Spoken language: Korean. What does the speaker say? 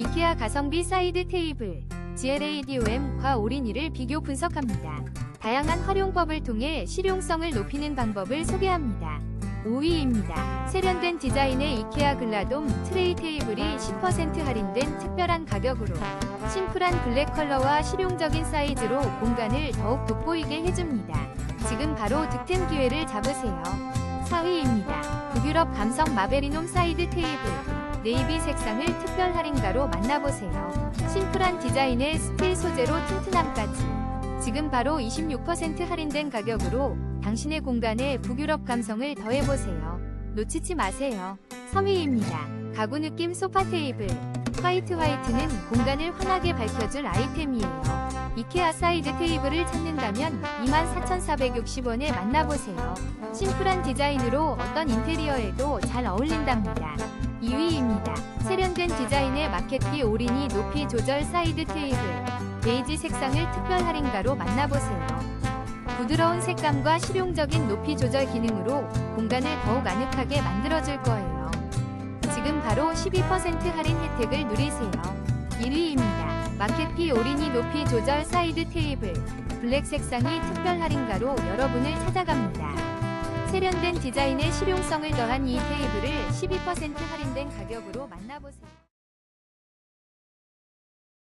이케아 가성비 사이드 테이블 GLADOM과 올인이를 비교 분석합니다. 다양한 활용법을 통해 실용성을 높이는 방법을 소개합니다. 5위입니다. 세련된 디자인의 이케아 글라돔 트레이 테이블이 10% 할인된 특별한 가격으로 심플한 블랙 컬러와 실용적인 사이즈로 공간을 더욱 돋보이게 해줍니다. 지금 바로 득템 기회를 잡으세요. 4위입니다. 북유럽 감성 마베리놈 사이드 테이블 네이비 색상을 특별 할인가로 만나보세요. 심플한 디자인의 스틸 소재로 튼튼함까지 지금 바로 26% 할인된 가격으로 당신의 공간에 북유럽 감성을 더해보세요. 놓치지 마세요. 3위입니다. 가구 느낌 소파 테이블 화이트 화이트는 공간을 환하게 밝혀줄 아이템이에요. 이케아 사이드 테이블을 찾는다면 24,460원에 만나보세요. 심플한 디자인으로 어떤 인테리어에도 잘 어울린답니다. 2위입니다. 세련된 디자인의 마켓비 올인이 높이 조절 사이드 테이블 베이지 색상을 특별 할인가로 만나보세요. 부드러운 색감과 실용적인 높이 조절 기능으로 공간을 더욱 아늑하게 만들어줄 거예요. 지금 바로 12% 할인 혜택을 누리세요. 1위입니다. 마켓피 올인이 높이 조절 사이드 테이블 블랙 색상이 특별 할인가로 여러분을 찾아갑니다. 세련된 디자인의 실용성을 더한 이 테이블을 12% 할인된 가격으로 만나보세요.